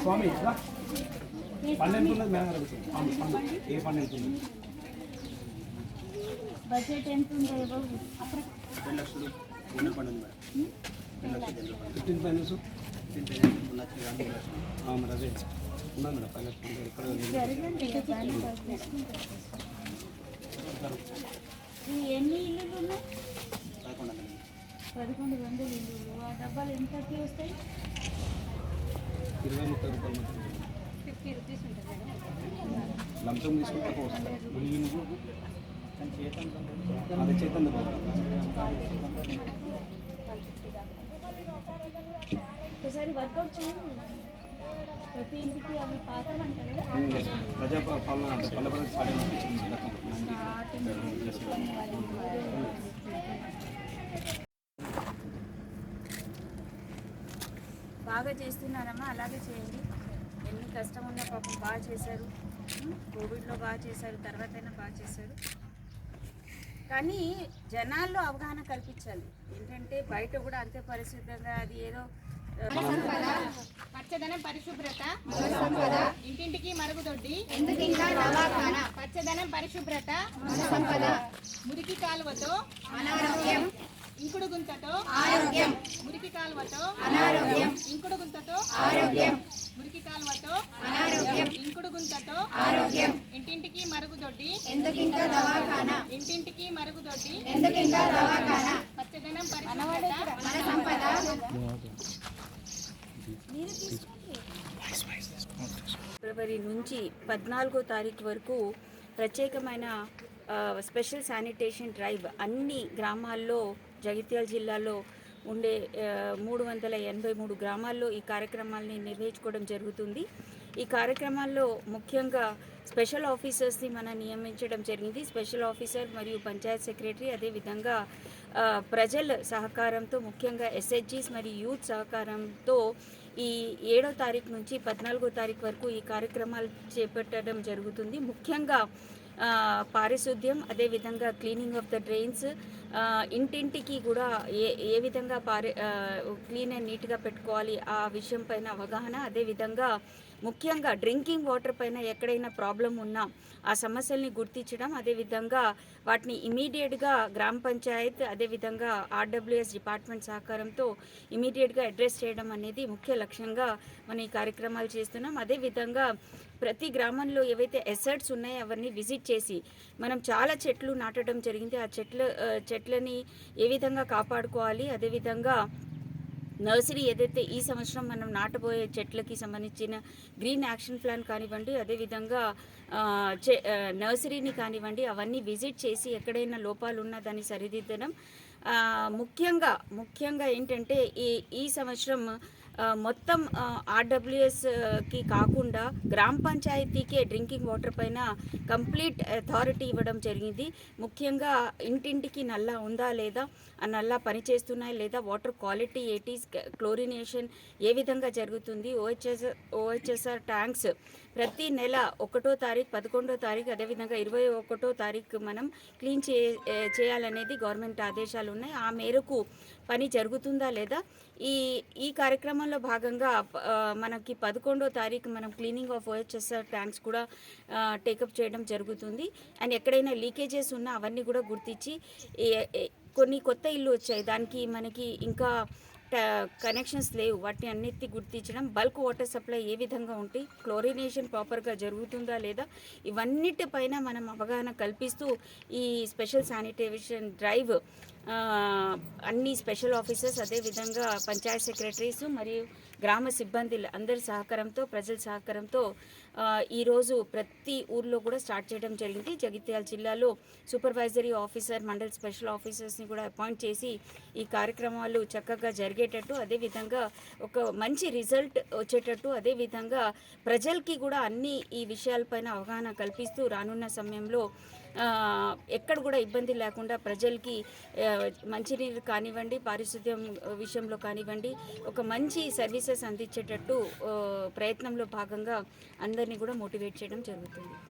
స్వామి ఇట్లా పన్ను ఎంత ఉన్నది మేడం గారు పన్ను పన్ను ఏ పన్ను ఎంత ఉంది బడ్జెట్ ఎంత ఉందో బాబు రెండు లక్షలు ఉన్న పన్ను ఉంది మేడం రెండు లక్షలు రెండు పన్ను ఫిఫ్టీన్ ఫైనాన్స్ ఫిఫ్టీన్ ఫైనాన్స్ రెండు లక్షలు రెండు లక్షలు ఆ, మరి అదే ఉన్నది మేడం ఫైనాన్స్ ఉంది. ఇక్కడ ఎన్ని ఇల్లులు ఉన్నాయి? పదకొండు వందలు. ఇల్లులు. ఆ డబ్బాలు ఎంతకి వస్తాయి? ఇరవై ముప్పై రూపాయలు ఫిఫ్టీ రూపీస్ ఉంటుంది లంచం తీసుకుంటే అది చేతంది ఒకసారి వర్కౌట్ చేయండి. ప్రతి ఇంటికి అవి పాతలు అంటారు ప్రజా పాలన బాగా చేస్తున్నారమ్మా అలాగే చేయండి. ఎన్ని కష్టం ఉన్నా పాపం బాగా చేశారు. కోవిడ్లో బాగా చేశారు తర్వాత అయినా బాగా చేశారు. కానీ జనాల్లో అవగాహన కల్పించాలి. ఏంటంటే బయట కూడా అంతే పరిశుద్ధంగా అది ఏదో పచ్చదనం పరిశుభ్రత ఇంటింటికి మరుగుదొడ్డి పచ్చదనం పరిశుభ్రత మురికి కాలువతో అనారోగ్యం ఇంకుడు గుంతతో ఆరోగ్యం మురికి కాలువతో అనారోగ్యం ఇంకుడు గుంతతో ఆరోగ్యం మురికి కాలువతో అనారోగ్యం ఇంకుడు గుంతతో ఆరోగ్యం. ఇంటింటికి మరుగుదొడ్డి ఎందుకింకా దవాఖానా? ఇంటింటికి మరుగుదొడ్డి ఎందుకింకా దవాఖానా? పచ్చదనం పరిశుభ్రత మన సంపద. ఫిబ్రవరి నుంచి పద్నాలుగో తారీఖు వరకు ప్రత్యేకమైన స్పెషల్ శానిటేషన్ డ్రైవ్ అన్ని గ్రామాల్లో జగిత్యాల జిల్లాలో ఉండే మూడు వందల ఎనభై మూడు గ్రామాల్లో ఈ కార్యక్రమాల్ని నిర్వహించుకోవడం జరుగుతుంది. ఈ కార్యక్రమాల్లో ముఖ్యంగా స్పెషల్ ఆఫీసర్స్ని మనం నియమించడం జరిగింది. స్పెషల్ ఆఫీసర్ మరియు పంచాయత్ సెక్రటరీ అదేవిధంగా ప్రజల సహకారంతో ముఖ్యంగా ఎస్హెచ్జీస్ మరియు యూత్ సహకారంతో ఈ ఏడో తారీఖు నుంచి పద్నాలుగో తారీఖు వరకు ఈ కార్యక్రమాలు చేపట్టడం జరుగుతుంది. ముఖ్యంగా పారిశుద్ధ్యం అదేవిధంగా క్లీనింగ్ ఆఫ్ ద డ్రైన్స్ ఇంటింటికి కూడా ఏ ఏ విధంగా పారి క్లీన్ అండ్ నీట్గా పెట్టుకోవాలి ఆ విషయం పైన అవగాహన అదేవిధంగా ముఖ్యంగా డ్రింకింగ్ వాటర్ పైన ఎక్కడైనా ప్రాబ్లం ఉన్నా ఆ సమస్యల్ని గుర్తించడం అదేవిధంగా వాటిని ఇమీడియట్గా గ్రామ పంచాయత్ అదేవిధంగా ఆర్డబ్ల్యూఎస్ డిపార్ట్మెంట్ సహకారంతో ఇమీడియట్గా అడ్రస్ చేయడం అనేది ముఖ్య లక్ష్యంగా మనం ఈ కార్యక్రమాలు చేస్తున్నాం. అదేవిధంగా ప్రతి గ్రామంలో ఏవైతే ఎసర్ట్స్ ఉన్నాయో అవన్నీ విజిట్ చేసి మనం చాలా చెట్లు నాటడం జరిగింది. ఆ చెట్ల చెట్లని ఏ విధంగా కాపాడుకోవాలి అదేవిధంగా నర్సరీ ఏదైతే ఈ సంవత్సరం మనం నాటబోయే చెట్లకి సంబంధించిన గ్రీన్ యాక్షన్ ప్లాన్ కానివ్వండి అదేవిధంగా నర్సరీని కానివ్వండి అవన్నీ విజిట్ చేసి ఎక్కడైనా లోపాలు ఉన్నా దాన్ని సరిదిద్దడం. ముఖ్యంగా ముఖ్యంగా ఏంటంటే ఈ ఈ సంవత్సరం మొత్తం ఆర్డబ్ల్యూఎస్కి కాకుండా గ్రామ పంచాయతీకే డ్రింకింగ్ వాటర్ పైన కంప్లీట్ అథారిటీ ఇవ్వడం జరిగింది. ముఖ్యంగా ఇంటింటికి నల్లా ఉందా లేదా ఆ నల్లా పనిచేస్తున్నాయి లేదా వాటర్ క్వాలిటీ ఏటీస్ క్లోరినేషన్ ఏ విధంగా జరుగుతుంది ఓహెచ్ఎస్ ఓహెచ్ఎస్ఆర్ ట్యాంక్స్ ప్రతి నెల ఒకటో తారీఖు పదకొండో తారీఖు అదేవిధంగా ఇరవై ఒకటో తారీఖు మనం క్లీన్ చే చేయాలనేది గవర్నమెంట్ ఆదేశాలు ఉన్నాయి. ఆ మేరకు పని జరుగుతుందా లేదా? ఈ ఈ కార్యక్రమం కార్యక్రమంలో భాగంగా మనకి పదకొండో తారీఖు మనం క్లీనింగ్ ఆఫ్ ఓహెచ్ఎస్ఆర్ ట్యాంక్స్ కూడా టేకప్ చేయడం జరుగుతుంది. అండ్ ఎక్కడైనా లీకేజెస్ ఉన్నా అవన్నీ కూడా గుర్తించి కొన్ని కొత్త ఇల్లు వచ్చాయి. దానికి మనకి ఇంకా కనెక్షన్స్ లేవు. వాటిని అన్నిటి గుర్తించడం బల్క్ వాటర్ సప్లై ఏ విధంగా ఉంటే క్లోరినేషన్ ప్రాపర్గా జరుగుతుందా లేదా ఇవన్నిటిపైన మనం అవగాహన కల్పిస్తూ ఈ స్పెషల్ శానిటైజేషన్ డ్రైవ్ అన్ని స్పెషల్ ఆఫీసర్స్ అదేవిధంగా పంచాయత్ సెక్రటరీస్ మరియు గ్రామ సిబ్బంది అందరి సహకారంతో ప్రజల సహకారంతో ఈరోజు ప్రతి ఊర్లో కూడా స్టార్ట్ చేయడం జరిగింది. జగిత్యాల జిల్లాలో సూపర్వైజరీ ఆఫీసర్ మండల్ స్పెషల్ ఆఫీసర్స్ని కూడా అపాయింట్ చేసి ఈ కార్యక్రమాలు చక్కగా జరిగేటట్టు అదేవిధంగా ఒక మంచి రిజల్ట్ వచ్చేటట్టు అదేవిధంగా ప్రజలకి కూడా అన్ని ఈ విషయాలపైన అవగాహన కల్పిస్తూ రానున్న సమయంలో ఎక్కడ కూడా ఇబ్బంది లేకుండా ప్రజలకి మంచినీరు కానివ్వండి పారిశుద్ధ్యం విషయంలో కానివ్వండి ఒక మంచి సర్వీసెస్ అందించేటట్టు ప్రయత్నంలో భాగంగా అందరినీ కూడా మోటివేట్ చేయడం జరుగుతుంది.